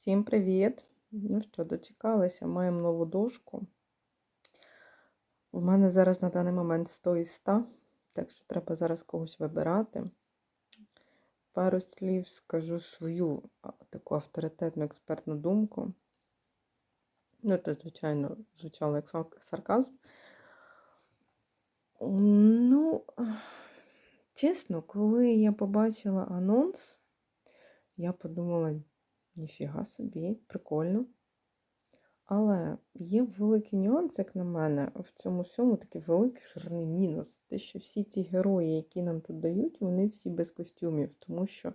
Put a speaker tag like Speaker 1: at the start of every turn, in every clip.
Speaker 1: Всім привіт! Ну що, дочекалися, маємо нову дошку. У мене зараз на даний момент 100 із 100, так що треба зараз когось вибирати. Пару слів скажу свою таку авторитетну експертну думку. Ну, це, звичайно, звучало як сарказм. Ну, чесно, коли я побачила анонс, я подумала, ніфіга собі, прикольно. Але є великий нюанс, як на мене, в цьому всьому такий великий жирний мінус. Те, що всі ці герої, які нам тут дають, вони всі без костюмів. Тому що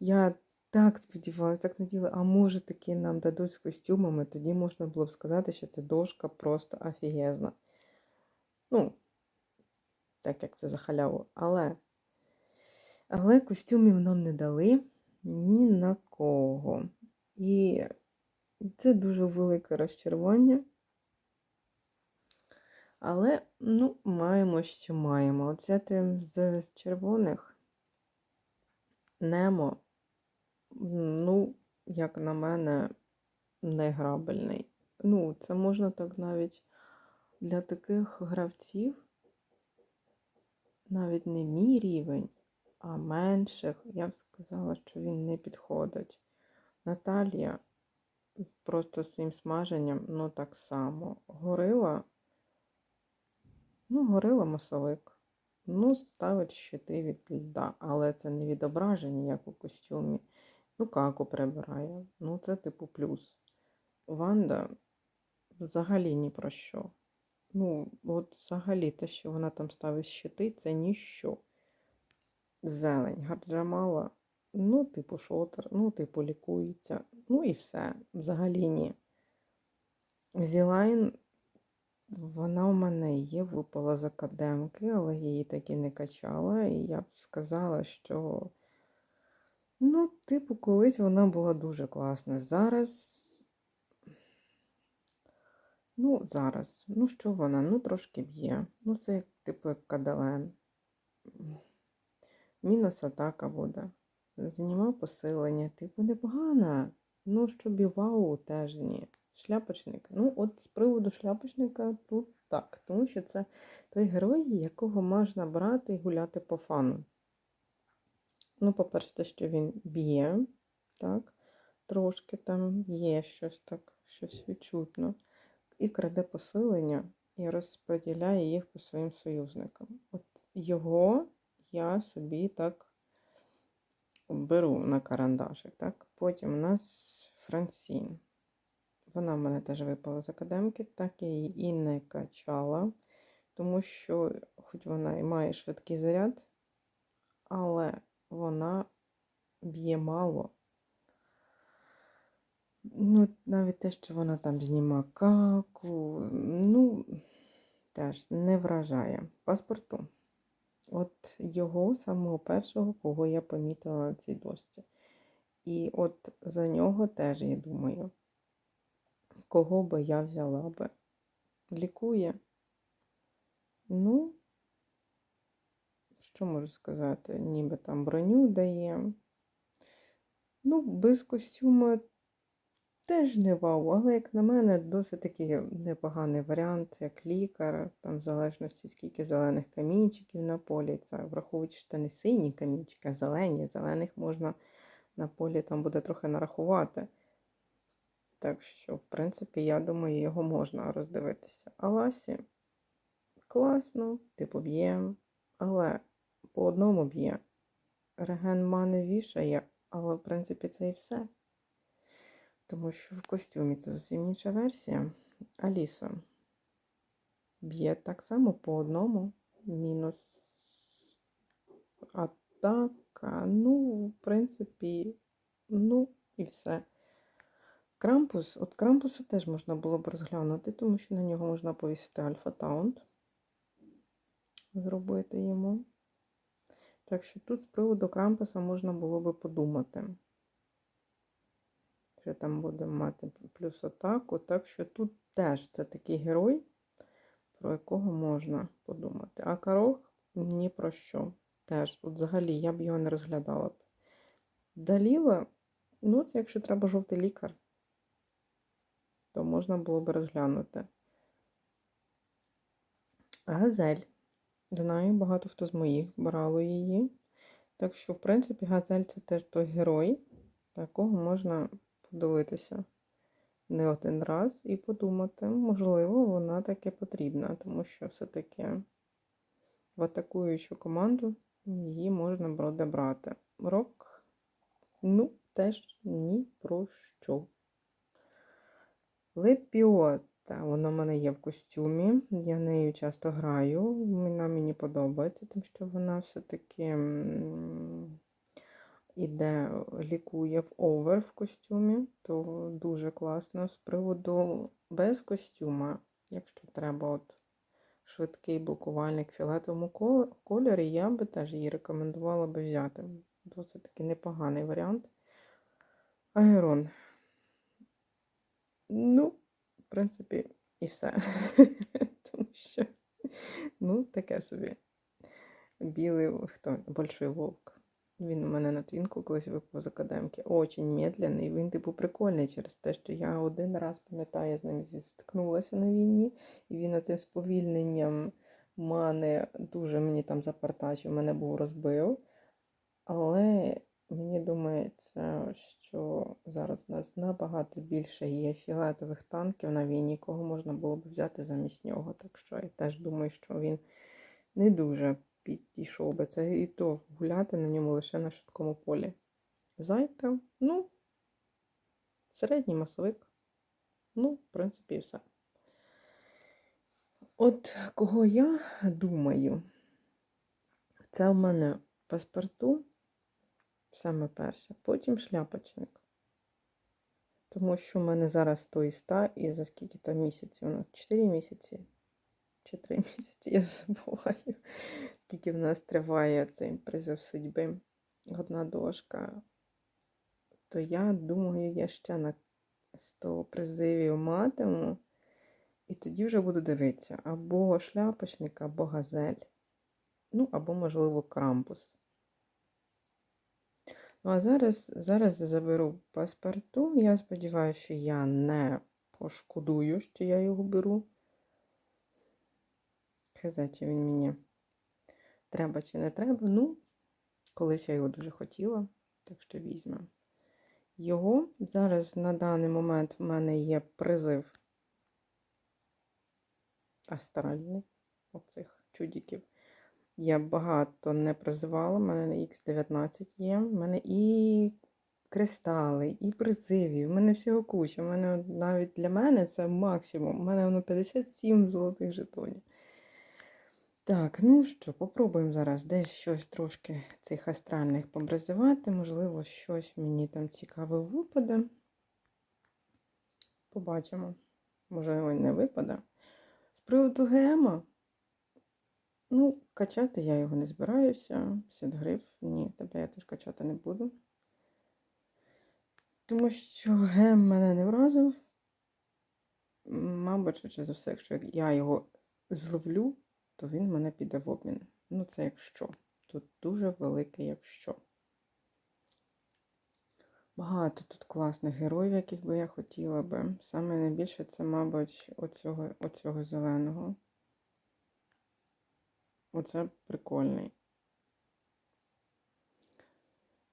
Speaker 1: я так сподівалася, так наділа, а може таки нам дадуть з костюмами, тоді можна було б сказати, що ця дошка просто офігезна. Ну, так як це за халяву. Але, але костюмів нам не дали ні на кого. І це дуже велике розчарування. Але, ну, маємо, що маємо. Взяти з червоних Немо, ну, як на мене, неграбельний. Ну, це можна так навіть для таких гравців, навіть не мій рівень, а менших, я б сказала, що він не підходить. Наталія просто з цим смаженням, ну так само. Горила, ну, горила масовик. Ну, ставить щити від льда, але це не відображення, як у костюмі. Ну, каку прибирає. Ну, це типу плюс. Ванда взагалі ні про що. Ну, от взагалі те, що вона там ставить щити, це ніщо. Зелень, гарджамала, ну, типу, шотер, ну, типу, лікується. Ну і все. Взагалі ні. Зілайн, вона у мене є, випала з академки, але її таки не качала. І я б сказала, що, ну, типу, колись вона була дуже класна. Зараз. Ну, зараз. Ну, що вона? Ну, трошки б'є. Ну, це типу, як каделен. Мінус атака буде. Знімав посилення. Типу, непогана. Ну, щоб і вау, теж ні. Шляпочник. Ну, от з приводу шляпочника тут так. Тому що це той герой, якого можна брати і гуляти по фану. Ну, по-перше, те, що він б'є, так, трошки там є щось так, щось відчутно. І краде посилення і розподіляє їх по своїм союзникам. От його я собі так беру на карандашик. Так? Потім у нас Франсін. Вона в мене теж випала з академки, так я її і не качала, тому що, хоч вона і має швидкий заряд, але вона б'є мало. Ну, навіть те, що вона там зніма каку, ну, теж не вражає. Паспорту. От його самого першого, кого я помітила на цій дошці. І от за нього теж, я думаю, кого би я взяла би. Лікує. Ну, що можу сказати? Ніби там броню дає. Ну, без костюма теж не вау, але, як на мене, досить такий непоганий варіант, як лікар, там в залежності, скільки зелених камінчиків на полі. Це враховуючи, що це не сині камінчики, а зелені. Зелених можна на полі там буде трохи нарахувати. Так що, в принципі, я думаю, його можна роздивитися. А Ласі класно, типу б'є, але по одному б'є. Реген мани вішає, але, в принципі, це і все. Тому що в костюмі це зовсім інша версія. Аліса б'є так само по одному. Мінус атака. Ну, в принципі, ну і все. Крампус, от Крампуса теж можна було б розглянути, тому що на нього можна повісити альфа-таунт. Зробити йому. Так що тут з приводу Крампуса можна було би подумати що там будемо мати плюс атаку. Так що тут теж це такий герой, про якого можна подумати. А Карох ні про що. Теж, от взагалі, я б його не розглядала б. Даліла Ну, це якщо треба жовтий лікар, то можна було би розглянути. Газель. Знаю, багато хто з моїх брало її. Так що, в принципі, газель це теж той герой, якого можна подивитися не один раз і подумати, можливо, вона таки потрібна, тому що все-таки в атакуючу команду її можна буде брати. Рок, ну, теж ні про що. Лепіота, вона в мене є в костюмі. Я нею часто граю. Вона мені подобається, тому що вона все-таки іде, лікує в овер в костюмі, то дуже класно. З приводу без костюма, якщо треба от швидкий блокувальник в фіолетовому кольорі, я би теж її рекомендувала би взяти. Досить таки непоганий варіант. Аерон. Ну, в принципі, і все. Тому що, ну, таке собі. Білий хто? Большой вовк. Він у мене на твінку колись випав з академки. Очень медленний. Він, типу, прикольний через те, що я один раз, пам'ятаю, з ним зіткнулася на війні, і він цим сповільненням мани дуже мені там запартачив, мене був розбив. Але мені думається, що зараз у нас набагато більше є фіолетових танків на війні, кого можна було б взяти замість нього. Так що я теж думаю, що він не дуже підійшов би. Це і то гуляти на ньому лише на швидкому полі. Зайка, ну, середній масовик. Ну, в принципі, і все. От кого я думаю, це в мене паспорту саме перше, потім шляпочник. Тому що в мене зараз 100 і 100, і за скільки там місяців? У нас 4 місяці чи 3 місяці, я забуваю, скільки в нас триває цей призов судьби, одна дошка. То я думаю, я ще на 100 призивів матиму. І тоді вже буду дивитися або шляпочник, або газель. Ну, або, можливо, крампус. Ну, а зараз, зараз я заберу паспорту. Я сподіваюся, що я не пошкодую, що я його беру. Хз, він мені треба чи не треба. Ну, колись я його дуже хотіла, так що візьмемо. Його зараз на даний момент в мене є призив астральний оцих чудіків. Я багато не призивала, в мене на Х19 є. В мене і кристали, і призивів, в мене всього куча. У мене навіть для мене це максимум. У мене воно 57 золотих жетонів. Так, ну що, попробуємо зараз десь щось трошки цих астральних побризивати. Можливо, щось мені там цікаве випаде. Побачимо. Можливо, не випаде. З приводу ГМа. Ну, качати я його не збираюся. Сідгриф, ні, тебе я теж качати не буду. Тому що гем мене не вразив. Мабуть, швидше за все, якщо я його зловлю, то він мене піде в обмін. Ну, це якщо. Тут дуже велике якщо. Багато тут класних героїв, яких би я хотіла би. Саме найбільше це, мабуть, оцього, оцього зеленого. Оце прикольний.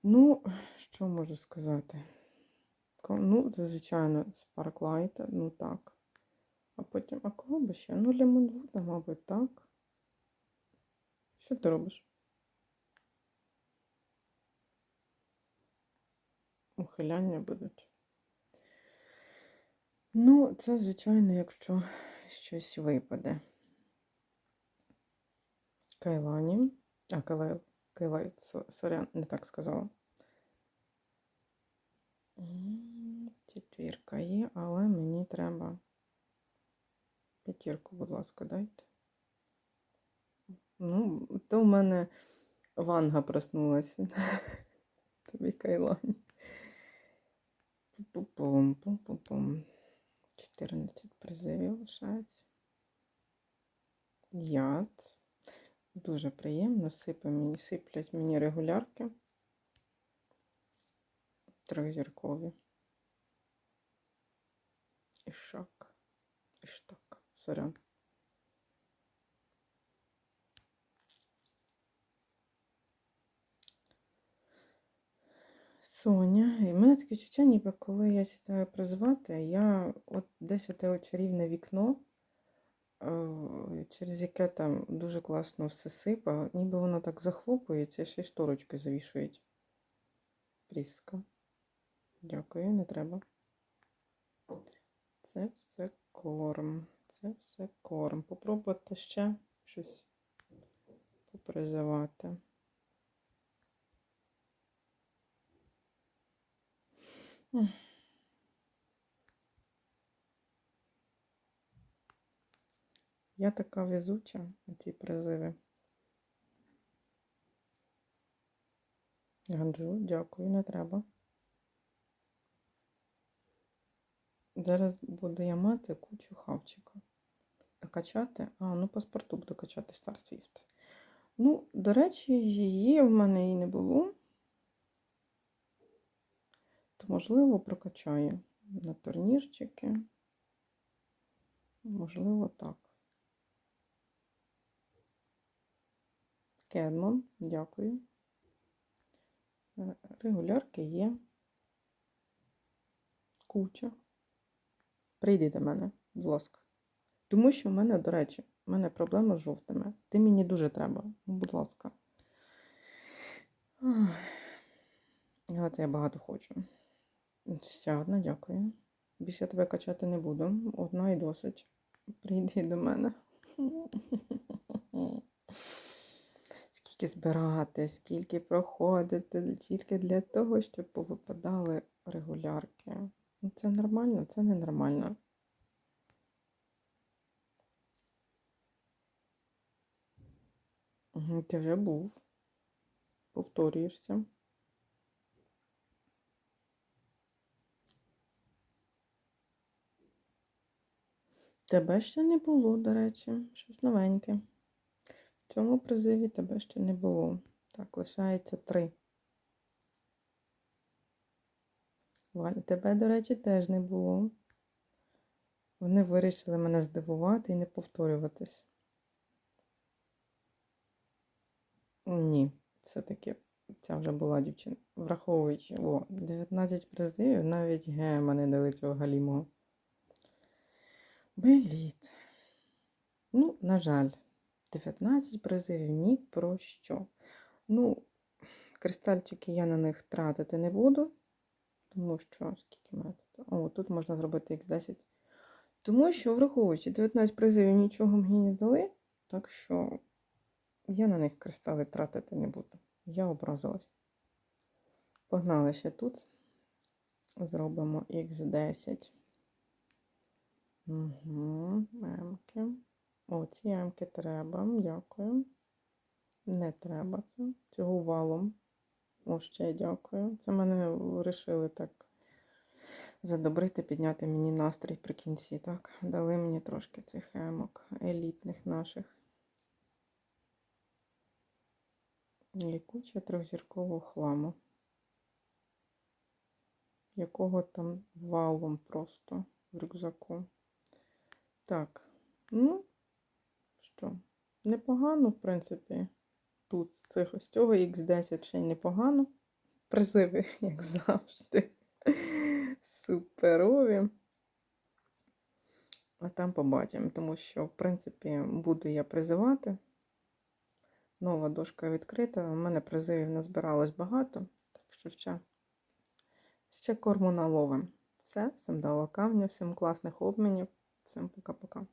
Speaker 1: Ну, що можу сказати? Ну, звичайно, Sparklight, ну так. А потім, а кого би ще? Ну, Лемонвуда, мабуть, так. Що ти робиш? Ухиляння будуть. Ну, це, звичайно, якщо щось випаде. Кайлані. А. Кайлайл, со- сорян, не так сказала. Четвірка є, але мені треба п'ятірку, будь ласка, дайте. Ну, то в мене Ванга проснулася. Тобі Кайлані. Пу-пу-пум, пум-пум-пум. 14 призивів лишається. Яд. Дуже приємно. Сипе мені, сиплять мені регулярки. Тризіркові. Ішак. Іштак. Сорян. Соня. І в мене таке відчуття, ніби коли я сідаю призивати, я от десь оте от чарівне вікно, е, через яке там дуже класно все сипа, ніби воно так захлопується, ще й шторочки завішують. Пріска. Дякую, не треба. Це все корм. Це все корм. Попробувати ще щось попризивати. Я така везуча на ці призиви. Ганджу, дякую, не треба. Зараз буду я мати кучу хавчика. Качати? А, ну паспорту буду качати Star Swift. Ну, до речі, її в мене і не було. То, можливо, прокачаю на турнірчики. Можливо, так. Кедмон, дякую. Е, Регулярки є. Куча. Прийди до мене, будь ласка. Тому що в мене, до речі, в мене проблема з жовтими. Ти мені дуже треба, будь ласка. Але це я багато хочу. Ще одна, дякую. Більше тебе качати не буду. Одна і досить. Прийди до мене. Скільки збирати, скільки проходити, тільки для того, щоб повипадали регулярки. Ну, Це нормально, це ненормально. Ти вже був. Повторюєшся. Тебе ще не було, до речі, щось новеньке. В цьому призиві тебе ще не було. Так, лишається три. Валя, тебе, до речі, теж не було. Вони вирішили мене здивувати і не повторюватись. Ні, все-таки ця вже була дівчина. Враховуючи, о, 19 призивів, навіть гема не дали цього галімого. Беліт. Ну, на жаль, 19 призивів ні про що. Ну, кристальчики я на них тратити не буду, тому що скільки мене тут? О, тут можна зробити X10. Тому що, враховуючи, 19 призивів нічого мені не дали, так що я на них кристали тратити не буду. Я образилась. Погнали тут. Зробимо X10. Угу, емки. О, ці емки треба, дякую. Не треба це. Цього валом. О, ще дякую. Це мене вирішили так задобрити, підняти мені настрій при кінці. Так, дали мені трошки цих емок, елітних наших. І трьохзіркового хламу. Якого там валом просто в рюкзаку. Так, ну, що, непогано, в принципі, тут з цих ось цього X10 ще й непогано. Призиви, як завжди. Суперові. А там побачимо, тому що, в принципі, буду я призивати. Нова дошка відкрита. У мене призивів назбиралось багато, так що ще, ще корму наловим. Все, всім дала камня, всім класних обмінів, всім пока-пока.